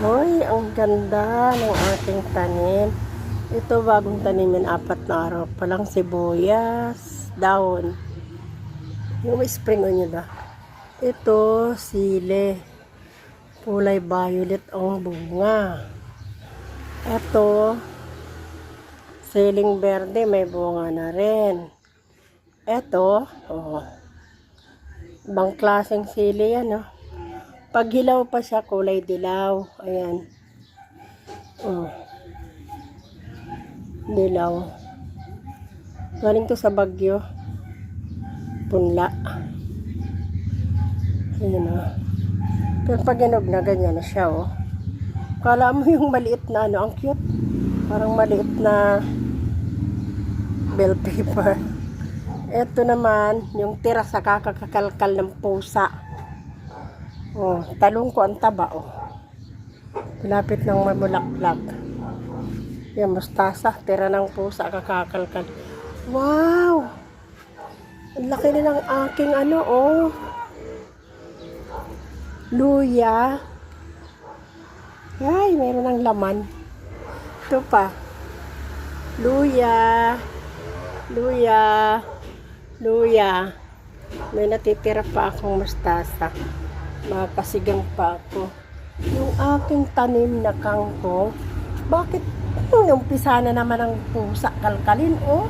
Hoy, ang ganda ng ating tanim. Ito bagong tanimin, apat na araw pa lang sibuyas, dahon. Yung spring onion ba? Ito, sile. Kulay violet ang bunga. Ito, siling berde, may bunga na rin. Ito, oh, ibang klaseng sili yan, oh. Pag hilaw pa siya, kulay dilaw. Ayan. Oh. Dilaw. Galing to sa Bagyo. Punla. Ayan oh. Pero pag hinog na, ganyan na siya oh. Kala mo yung maliit na ano, ang cute. Parang maliit na bell paper. Ito naman, yung tira sa kakakakalkal ng pusa. Oh, talong ko ang taba, oh. Lapit ng mamulaklak. Yan, mustasa. Tira ng pusa, kakakalkal. Wow! Ang laki na ng aking ano, oh. Luya. Ay, meron ng laman. Ito pa. Luya. Luya. Luya. May natitira pa akong mustasa makasigang pa ako. Yung aking tanim na kangkong, bakit yung umpisa na naman ang pusa kalkalin, oh?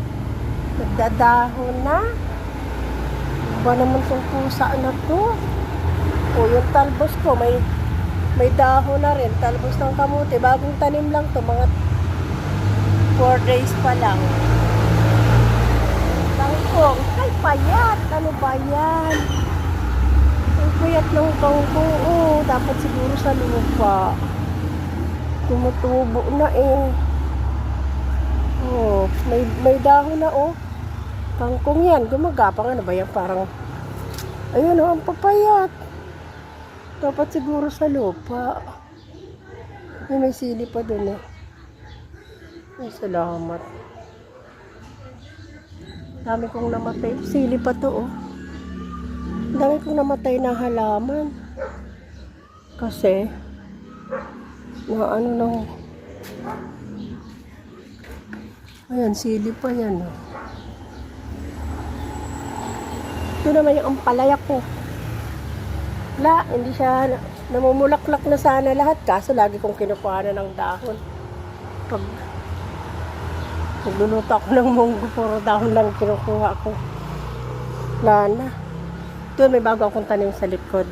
Nagdadahon na. Ba naman tong pusa na to? O yung talbos ko, may may dahon na rin. Talbos ng kamuti. Bagong tanim lang to, mga 4 days pa lang. Kangkong, ay payat! Ano ba yan? Ang payat ng kangkong, oh, dapat siguro sa lupa. Tumutubo na eh. Oh, may, may dahon na oh. Kangkong yan, gumagapang ano ba yan? Parang, ayun oh, ang papayat. Dapat siguro sa lupa. Ay, may sili pa dun eh. Ay, salamat. Dami kong namatay. Sili pa to oh. Dami kong namatay na halaman. Kasi, na ano nang, ayan, sili pa yan. Oh. Ito naman yung ampalaya ko. Wala, hindi siya, na- namumulaklak na sana lahat. Kaso lagi kong kinukuha na ng dahon. Pag, pagluluto ako ng munggo, puro dahon lang kinukuha ko. Wala na. Doon may bago akong tanim sa likod.